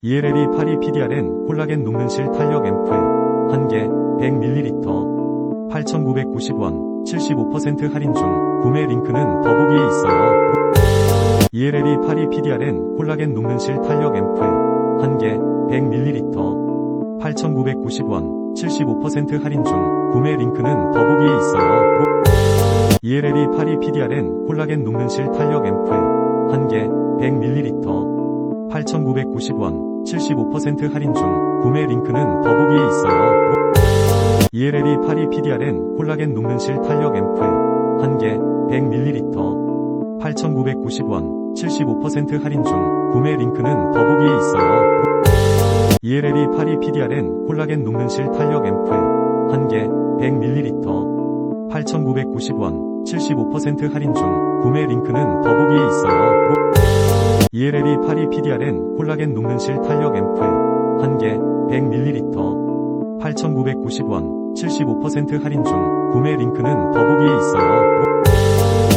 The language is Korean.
ELLE 파리 PDRN 콜라겐 녹는 실 탄력 앰플 1개 100ml 8,990원 75% 할인 중 구매 링크는 더보기에 있어요. ELLE 파리 PDRN 콜라겐 녹는 실 탄력 앰플 1개 100ml 8,990원 75% 할인 중 구매 링크는 더보기에 있어요. ELLE 파리 PDRN 콜라겐 녹는 실 탄력 앰플 1개 100ml 8,990원 75% 할인 중 구매 링크는 더보기에 있어요. ELLE 파리 PDRN 콜라겐 녹는 실 탄력 앰플 1개 100ml 8,990원 75% 할인 중 구매 링크는 더보기에 있어요. ELLE 파리 PDRN 콜라겐 녹는 실 탄력 앰플 1개 100ml 8,990원 75% 할인 중 구매 링크는 더보기에 있어요. ELLE 파리 PDRN 콜라겐 녹는 실 탄력 앰플 1개 100ml 8,990원 75% 할인 중 구매 링크는 더보기에 있어요.